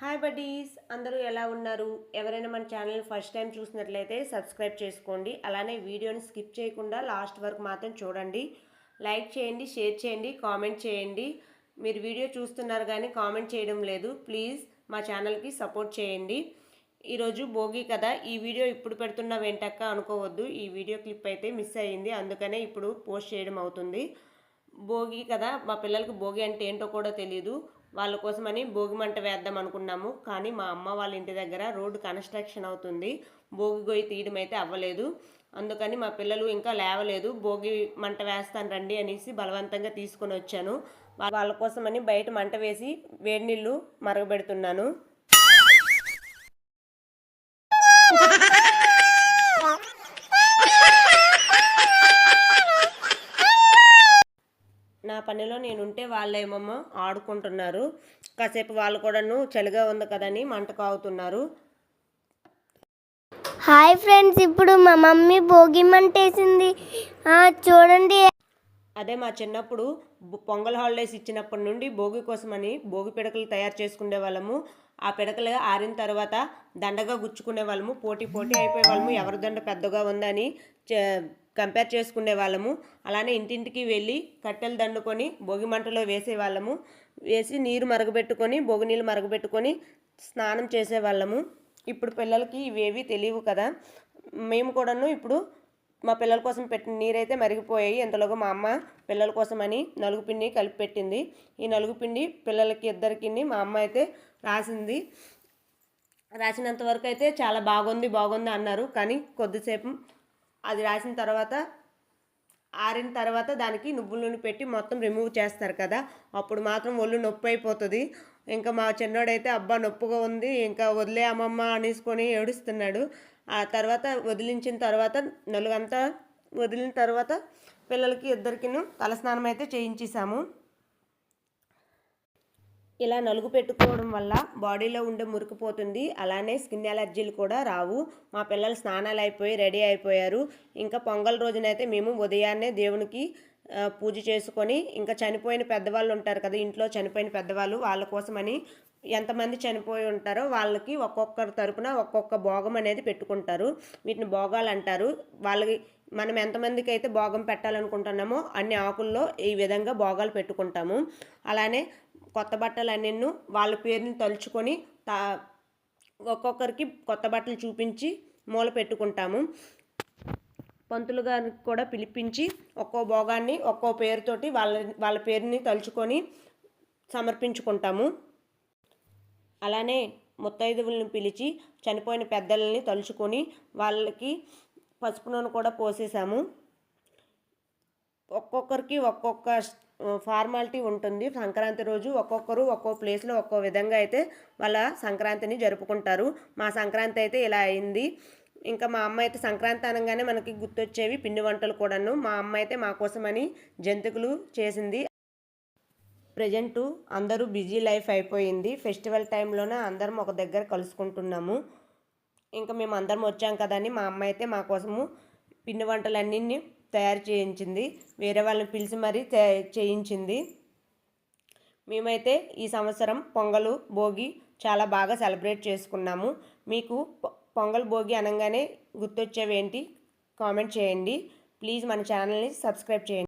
Hi buddies అందరూ ఎలా ఉన్నారు? ఎవరైనా మన ఛానల్ ఫస్ట్ టైం చూసినట్లయితే సబ్స్క్రైబ్ చేసుకోండి. అలానే వీడియోని స్కిప్ చేయకుండా లాస్ట్ వరకు మాత్రం చూడండి. లైక్ చేయండి షేర్ చేయండి కామెంట్ చేయండి. మీరు వీడియో చూస్తున్నారు కానీ కామెంట్ చేయడం లేదు. ప్లీజ్ మా ఛానల్కి సపోర్ట్ చేయండి. ఈరోజు భోగి కదా ఈ వీడియో ఇప్పుడు పెడుతున్న వెంటక్క అనుకోవద్దు. ఈ వీడియో క్లిప్ అయితే మిస్ అయ్యింది. అందుకనే ఇప్పుడు పోస్ట్ చేయడం అవుతుంది. భోగి కదా మా పిల్లలకి భోగి అంటే ఏంటో కూడా తెలియదు వాళ్ళ కోసమని భోగి మంట వేద్దాం అనుకున్నాము. కానీ మా అమ్మ వాళ్ళ ఇంటి దగ్గర రోడ్డు కన్స్ట్రక్షన్ అవుతుంది. భోగి గొయ్యి తీయడం అయితే అవ్వలేదు. అందుకని మా పిల్లలు ఇంకా లేవలేదు. భోగి మంట వేస్తాను రండి అనేసి బలవంతంగా తీసుకొని వచ్చాను. వాళ్ళ కోసమని బయట మంట వేసి వేడి నీళ్ళు మరగబెడుతున్నాను. పనిలో నేను ఉంటే వాళ్ళేమో ఆడుకుంటున్నారు. కాసేపు వాళ్ళు కూడాను చలిగా ఉంది కదని మంట కాగుతున్నారు. హాయ్ ఫ్రెండ్స్ ఇప్పుడు మా మమ్మీ భోగి మంటేసింది చూడండి. అదే మా చిన్నప్పుడు పొంగల్ హాలిడేస్ ఇచ్చినప్పటి నుండి భోగి కోసమని భోగి పిడకలు తయారు చేసుకునే వాళ్ళము. ఆ పిడకలు ఆరిన తర్వాత దండగా గుచ్చుకునే వాళ్ళము. పోటీ పోటీ అయిపోయే వాళ్ళము. ఎవరి దండ పెద్దగా ఉందని కంపేర్ చేసుకునే వాళ్ళము. అలానే ఇంటింటికి వెళ్ళి కట్టెలు దండుకొని భోగి మంటలో వేసేవాళ్ళము వేసి నీరు మరగబెట్టుకొని భోగి నీళ్ళు మరగబెట్టుకొని స్నానం చేసేవాళ్ళము ఇప్పుడు పిల్లలకి ఇవేవి తెలియవు కదా. మేము కూడాను ఇప్పుడు మా పిల్లల కోసం పెట్టిన నీరైతే మరిగిపోయాయి. ఎంతలోగా మా అమ్మ పిల్లల కోసమని నలుగు పిండి కలిపి పెట్టింది. ఈ నలుగు పిండి పిల్లలకి ఇద్దరికి మా అమ్మ అయితే రాసింది. రాసినంత వరకు అయితే చాలా బాగుంది బాగుంది అన్నారు. కానీ కొద్దిసేపు అది రాసిన తర్వాత ఆరిన తర్వాత దానికి నువ్వుల నూనె పెట్టి మొత్తం రిమూవ్ చేస్తారు కదా. అప్పుడు మాత్రం ఒళ్ళు నొప్పి అయిపోతుంది. ఇంకా మా చిన్నోడైతే అబ్బా నొప్పుగా ఉంది ఇంకా వదిలే అమ్మమ్మ అనేసుకొని ఏడుస్తున్నాడు. ఆ తర్వాత వదిలించిన తర్వాత నలుగంతా వదిలిన తర్వాత పిల్లలకి ఇద్దరికి తలస్నానం అయితే చేయించేసాము ఇలా నలుగు పెట్టుకోవడం వల్ల బాడీలో ఉండే మురికిపోతుంది అలానే స్కిన్ అలర్జీలు కూడా రావు. మా పిల్లలు స్నానాలు అయిపోయి రెడీ అయిపోయారు. ఇంకా పొంగల్ రోజునైతే మేము ఉదయాన్నే దేవునికి పూజ చేసుకొని ఇంకా చనిపోయిన పెద్దవాళ్ళు ఉంటారు కదా ఇంట్లో చనిపోయిన పెద్దవాళ్ళు వాళ్ళ కోసమని ఎంతమంది చనిపోయి ఉంటారో వాళ్ళకి ఒక్కొక్కరి తరపున ఒక్కొక్క భోగం అనేది పెట్టుకుంటారు. వీటిని భోగాలు అంటారు. వాళ్ళకి మనం ఎంతమందికి అయితే భోగం పెట్టాలనుకుంటున్నామో అన్ని ఆకుల్లో ఈ విధంగా భోగాలు పెట్టుకుంటాము. అలానే కొత్త బట్టలు అన్నీ వాళ్ళ పేరుని తలుచుకొని తా ఒక్కొక్కరికి కొత్త బట్టలు చూపించి మూల పెట్టుకుంటాము. పంతులు గారికి కూడా పిలిపించి ఒక్కో భోగాన్ని ఒక్కో పేరుతోటి వాళ్ళ వాళ్ళ పేరుని తలుచుకొని సమర్పించుకుంటాము. అలానే ముత్తైదువులను పిలిచి చనిపోయిన పెద్దలని తలుచుకొని వాళ్ళకి పసుపు నూనె కూడా పోసేసాము. ఒక్కొక్కరికి ఒక్కొక్క ఫార్మాలిటీ ఉంటుంది. సంక్రాంతి రోజు ఒక్కొక్కరు ఒక్కో ప్లేస్లో ఒక్కో విధంగా అయితే వాళ్ళ సంక్రాంతిని జరుపుకుంటారు. మా సంక్రాంతి అయితే ఇలా అయింది. ఇంకా మా అమ్మ అయితే సంక్రాంతి అనగానే మనకి గుర్తొచ్చేవి పిండి వంటలు కూడాను. మా అమ్మ అయితే మా కోసమని జంతికలు చేసింది. ప్రజెంటు అందరూ బిజీ లైఫ్ అయిపోయింది. ఫెస్టివల్ టైంలోనే అందరం ఒక దగ్గర కలుసుకుంటున్నాము. ఇంకా మేము అందరం వచ్చాం కదని మా అమ్మ అయితే మా కోసము పిండి వంటలన్నీ తయారు చేయించింది. వేరే వాళ్ళని పిలిచి మరీ చేయించింది. మేమైతే ఈ సంవత్సరం పొంగలు భోగి చాలా బాగా సెలబ్రేట్ చేసుకున్నాము. మీకు పొంగల్ భోగి అనగానే గుర్తొచ్చేవేంటి కామెంట్ చేయండి. ప్లీజ్ మన ఛానల్ని సబ్స్క్రైబ్ చేయండి.